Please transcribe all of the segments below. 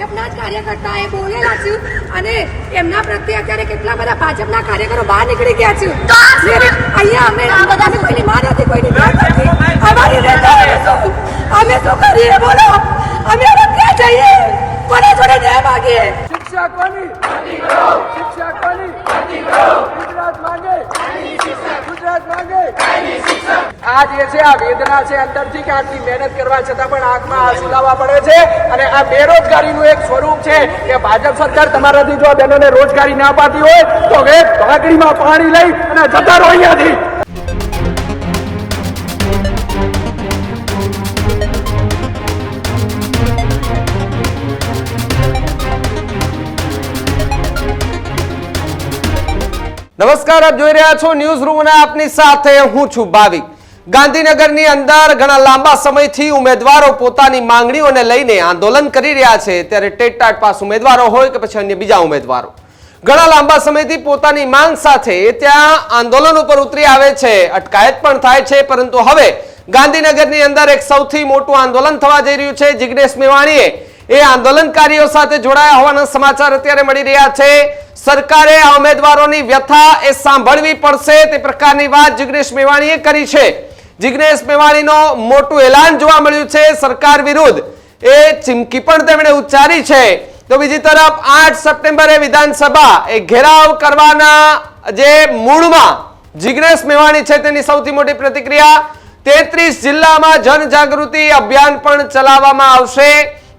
ભાજપના જ કાર્યકર્તા એ બોલેલા છે અને એમના પ્રત્યે અત્યારે કેટલા બધા ભાજપના કાર્યકરો બહાર નીકળી ગયા છે. અહીંયા અમે બધાને કોઈની માં નથી. કોઈની અમારી અમે શું કરીએ બોલો? અમે ક્યાં જઈએ કોને જોડે ન્યાય માગીએ શિક્ષકોની શિક્ષકોની ગુજરાત માંગે ગુજરાત માંગે આ જે છે, આ વેદના છે, અંદરથી કે આટલી મહેનત કરવા છતાં પણ આંખમાં આંસુ લાવવા પડે છે અને આ બેરોજગારીનું એક સ્વરૂપ છે કે ભાજપ સરકાર તમારાથી જો બહેનોને રોજગારી ના પાતી હોય, તો હવે ભાગડીમાં પાણી લઈ અને જતા રહો અહીંયાથી. નમસ્કાર, આપ જોઈ રહ્યા છો ન્યૂઝ રૂમ અને આપની સાથે હું છું ભાવિક. ગાંધીનગરની અંદર ઘણા લાંબા સમયથી ઉમેદવારો પોતાની માંગણીઓને લઈને આંદોલન કરી રહ્યા છે. ત્યારે ટેટટાટ પાસ ઉમેદવારો હોય કે પછી અન્ય બીજા ઉમેદવારો. ઘણા લાંબા સમયથી પોતાની માંગ સાથે ત્યાં આંદોલન ઉપર ઉતરી આવે છે. અટકાયત પણ થાય છે, પરંતુ હવે ગાંધીનગરની અંદર એક સૌથી મોટું આંદોલન થવા જઈ રહ્યું છે. જિગ્નેશ મેવાણીએ એ આંદોલનકારીઓ સાથે જોડાયા હોવાના સમાચાર અત્યારે મળી રહ્યા છે. સરકારે આ ઉમેદવારોની વ્યથા એ સાંભળવી પડશે. તે પ્રકારની વાત જિગ્નેશ મેવાણીએ કરી છે. જિગ્નેશ મેવાણીનો મોટું એલાન જોવા મળ્યું છે સરકાર વિરુદ્ધ. એ ચીમકી પણ તેમણે ઉચ્ચારી છે. તો બીજી તરફ આઠ સપ્ટેમ્બરે વિધાનસભા એ ઘેરાવ કરવાના જે મૂળમાં જિગ્નેશ મેવાણી છે તેની સૌથી મોટી પ્રતિક્રિયા, તેત્રીસ જિલ્લામાં જનજાગૃતિ અભિયાન પણ ચલાવવામાં આવશે.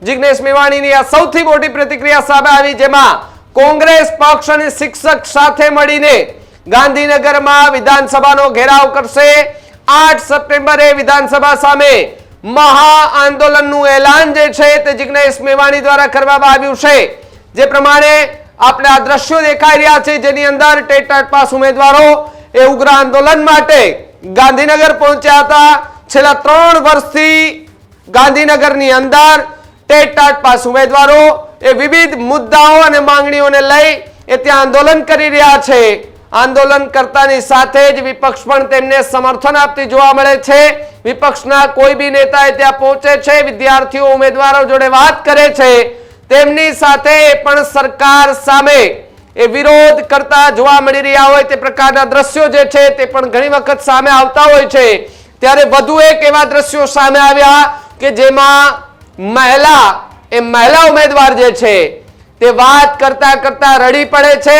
જિગ્નેશ મેવાણીની આ સૌથી મોટી પ્રતિક્રિયા સામે આવી જેમાં કોંગ્રેસ પક્ષ અને શિક્ષક સાથે મળીને ગાંધીનગરમાં વિધાનસભાનો ઘેરાવ કરશે. આઠ સપ્ટેમ્બરે વિધાનસભા સામે મહા આંદોલનનું એલાન જે છે તે જિજ્ઞેશ મેવાણી દ્વારા કરવામાં આવ્યું છે. જે પ્રમાણે આપણે આ દ્રશ્યો દેખાઈ રહ્યા છે, જેની અંદર ટેટ પાસ ઉમેદવારો એ ઉગ્ર આંદોલન માટે ગાંધીનગર પહોંચ્યા હતા. છેલ્લા ત્રણ વર્ષથી ગાંધીનગરની અંદર ટેટ પાસ ઉમેદવારો એ વિવિધ મુદ્દાઓ અને માંગણીઓને લઈ એ ત્યાં આંદોલન કરી રહ્યા છે. આંદોલન કરતાની સાથે જ વિપક્ષ પણ તેમને સમર્થન આપતી જોવા મળે છે. વિપક્ષના કોઈ બી નેતા ત્યાં પહોંચે છે, વિદ્યાર્થીઓ, ઉમેદવારો જોડે વાત કરે છે. તેમની સાથે પણ સરકાર સામે એ વિરોધ કરતા જોવા મળી રહ્યા હોય તે પ્રકારના દ્રશ્યો જે છે તે પણ ઘણી વખત સામે આવતા હોય છે. ત્યારે વધુ એક એવા દ્રશ્યો સામે આવ્યા કે જેમાં મહિલા, એ મહિલા ઉમેદવાર જે છે તે વાત કરતા કરતા રડી પડે છે.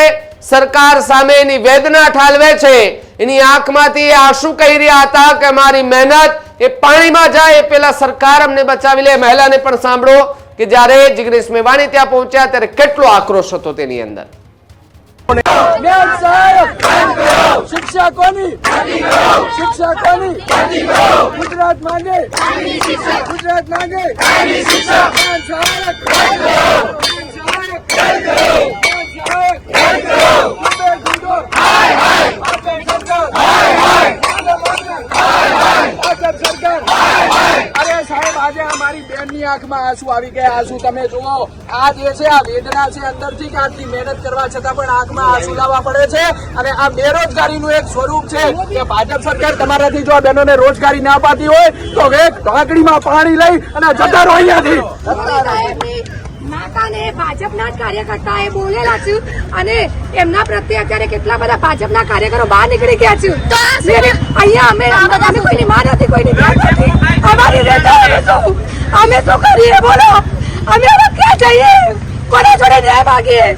સરકાર સામે એની વેદના ઠાલવે છે. એની આંખમાંથી એ આંસુ કહી રહ્યા હતા કે મારી મહેનત એ પાણીમાં જાય એ પેલા સરકાર અમને બચાવી લે. મહિલાને પણ સાંભળો કે જ્યારે જિગ્નેશ મેવાણી ત્યાં પહોંચ્યા ત્યારે કેટલો આક્રોશ હતો તેની અંદર. આંખમાં આંસુ આવી ગયા. આંસુ તમે જુઓ. આ જે છે આ વેદના છે અંદરથી કે આટલી મહેનત કરવા છતાં પણ આંખમાં આંસુ લાવવા પડે છે. અને આ બેરોજગારીનું એક સ્વરૂપ છે કે ભાજપ સરકાર તમારાથી જો આ બહેનોને રોજગારી ના પાતી હોય તો વેગ ઢાંકડીમાં પાણી લઈ અને જતા રહો અહીંયાથી. માતાને ભાજપના જ કાર્યકર્તા એ બોલેલા છે અને એમના પ્રત્યે અત્યારે કેટલા બધા ભાજપના કાર્યકરો બહાર નીકળી ગયા છે. અહીંયા અમે અમે કોઈની માં નથી કોઈની અમારી નેતા અમે શું તો કરીએ બોલો. અમે હવે ક્યાં જઈએ? કોના જોડે ન્યાય માગીએ?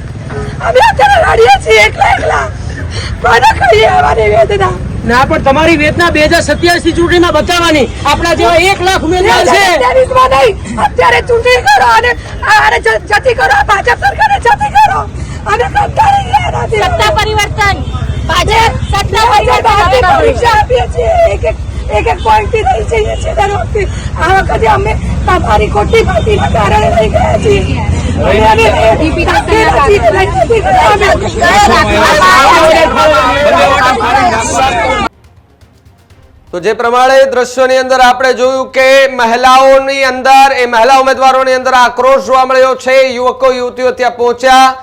અમે અત્યારે લડીએ છીએ એકલા એકલા. કોને કહીએ અમારી વેદના? ના પણ તમારી વેદના બે હજાર સત્યાવીસની ચૂંટણીમાં બતાવવાની. આપણા જેવા એક લાખ ઉમેદવાર છે. અત્યારે ચૂંટણી કરો અને અને જતી કરો ભાજપ સરકારે જતી કરો. અને સત્તા પરિવર્તન. ભાજપ સત્તા પરિવર્તન પરીક્ષા આપીએ છીએ એક એક એક એક પોઈન્ટથી જઈએ છીએ દર વખતે. આ વખતે અમે તમારી ખોટી પાર્ટીના કારણે રહી ગયા છીએ. તો જે પ્રમાણે દ્રશ્યોની અંદર આપણે જોયું કે મહિલાઓની અંદર એ મહિલા ઉમેદવારોની અંદર આક્રોશ જોવા મળ્યો છે. યુવકો યુવતીઓ ત્યાં પહોંચ્યા.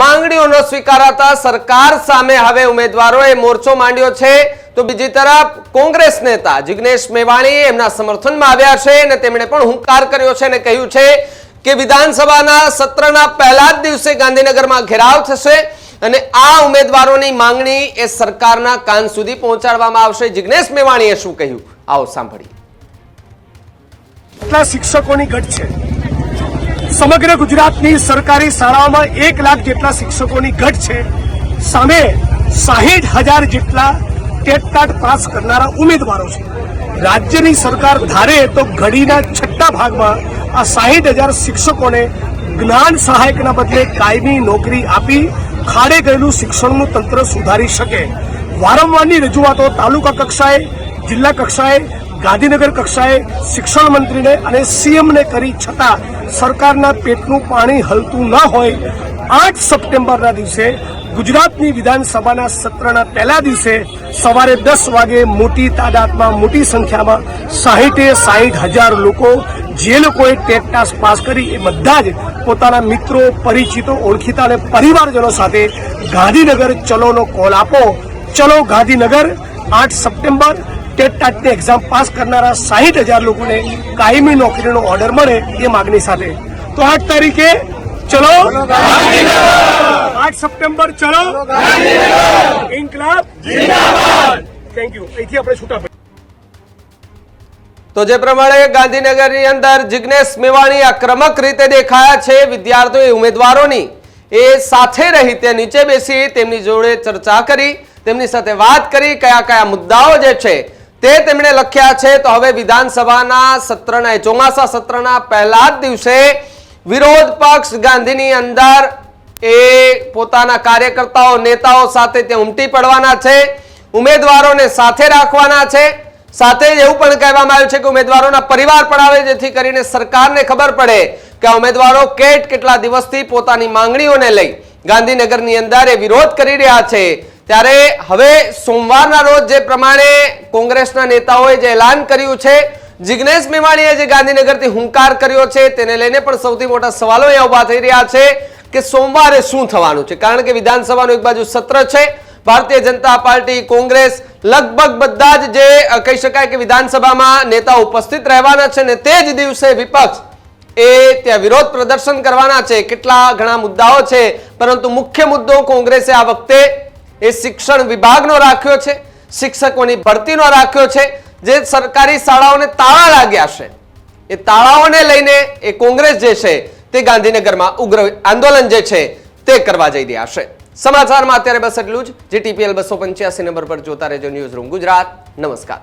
માંગણીઓ ન સ્વીકારાતા સરકાર સામે હવે ઉમેદવારોએ મોરચો માંડ્યો છે. તો બીજી તરફ કોંગ્રેસ નેતા જિગ્નેશ મેવાણી એમના સમર્થનમાં આવ્યા છે અને તેમણે પણ હુંકાર કર્યો છે અને કહ્યું છે કે વિધાનસભાના સત્રના પહેલા જ દિવસે ગાંધીનગરમાં ઘેરાવ થશે અને આ ઉમેદવારોની માંગણી એ સરકારના કાન સુધી પહોંચાડવામાં આવશે. જિગ્નેશ મેવાણીએ શું કહ્યું? આવો સાંભળીએ. કેટલા શિક્ષકોની ઘટ છે? સમગ્ર ગુજરાતની સરકારી શાળાઓમાં એક લાખ જેટલા શિક્ષકોની ઘટ છે. સામે સાહીઠ હજાર જેટલા ટેટ ટાટ પાસ કરનારા ઉમેદવારો છે. રાજ્યની સરકાર ધારે તો ઘડીના છઠ્ઠા ભાગમાં આ સાહીઠ હજાર શિક્ષકોને જ્ઞાન સહાયકના બદલે કાયમી નોકરી આપી ખાડે ગયેલું શિક્ષણનું તંત્ર સુધારી શકે. વારંવારની રજૂઆતો તાલુકા કક્ષાએ, જિલ્લા કક્ષાએ, ગાંધીનગર કક્ષાએ શિક્ષણ મંત્રીને અને સીએમને કરી છતાં સરકારના પેટનું પાણી હલતું ન હોય આઠ સપ્ટેમ્બરના દિવસે ગુજરાતની વિધાનસભાના સત્રના પહેલા દિવસે સવારે દસ વાગે મોટી તાદાદમાં મોટી સંખ્યામાં સાહીઠે સાહીઠ હજાર લોકો જે લોકોએ ટેટ ટાસ્ક પાસ કરી એ બધા જ પોતાના મિત્રો, પરિચિતો, ઓળખીતા અને પરિવારજનો સાથે ગાંધીનગર ચલોનો કોલ આપો. ચલો ગાંધીનગર, આઠ સપ્ટેમ્બર, ટેટ ટાટની એક્ઝામ પાસ કરનારા સાહીઠ હજાર લોકોને કાયમી નોકરીનો ઓર્ડર મળે એ માગણી સાથે. તો આઠ તારીખે ચલો. આઠ સપ્ટેમ્બર, ચલો. ઇન્કલાબ. થેન્ક યુ અહીંથી આપણે છૂટા તો જે પ્રમાણે ગાંધીનગરની અંદર જિગ્નેશ મેવાણી આક્રમક રીતે દેખાયા છે વિદ્યાર્થીઓ ઉમેદવારોની, એ સાથે રહી તે નીચે બેસી તેમની જોડે ચર્ચા કરી, તેમની સાથે વાત કરી કયા કયા મુદ્દાઓ જે છે તે તેમણે લખ્યા છે. તો હવે વિધાનસભાના સત્રના ચોમાસા સત્રના પહેલા જ દિવસે વિરોધ પક્ષ ગાંધીની અંદર એ પોતાના કાર્યકર્તાઓ, નેતાઓ સાથે તે ઉમટી પડવાના છે, ઉમેદવારોને સાથે રાખવાના છે. સાથે જ એવું પણ કહેવામાં આવ્યું છે કે ઉમેદવારોના પરિવાર પણ આવે, જેથી કરીને સરકારને ખબર પડે કે ઉમેદવારો કેટ કેટલા દિવસથી પોતાની માંગણીઓને લઈ ગાંધીનગરની અંદર એ વિરોધ કરી રહ્યા છે. ત્યારે હવે સોમવારના રોજ જે પ્રમાણે કોંગ્રેસના નેતાઓએ જે એલાન કર્યું છે જિગ્નેશ મેવાણીએ જે ગાંધીનગરથી હુંકાર કર્યો છે તેને લઈને પણ સૌથી મોટા સવાલો એ ઊભા થઈ રહ્યા છે કે સોમવારે શું થવાનું છે? કારણ કે વિધાનસભાનું એક બાજુ સત્ર છે, ભારતીય જનતા પાર્ટી, કોંગ્રેસ, લગભગ બધા જ જે કહી શકાય કે વિધાનસભામાં નેતા ઉપસ્થિત રહેવાના છે ને તે જ દિવસે વિપક્ષ એ ત્યાં વિરોધ પ્રદર્શન કરવાના છે. કેટલા ઘણા મુદ્દાઓ છે, પરંતુ મુખ્ય મુદ્દો કોંગ્રેસે આ વખતે એ શિક્ષણ વિભાગનો રાખ્યો છે, શિક્ષકોની ભરતીનો રાખ્યો છે જે સરકારી શાળાઓને તાળા લાગ્યા છે, એ તાળાઓને લઈને એ કોંગ્રેસ જે છે, તે ગાંધીનગરમાં ઉગ્ર આંદોલન જે છે, તે કરવા જઈ રહ્યા છે. સમાચારમાં અત્યારે બસ એટલું જ. જે બસો પંચ્યાસી નંબર પર જોતા રહેજો ન્યૂઝ રૂમ ગુજરાત. નમસ્કાર.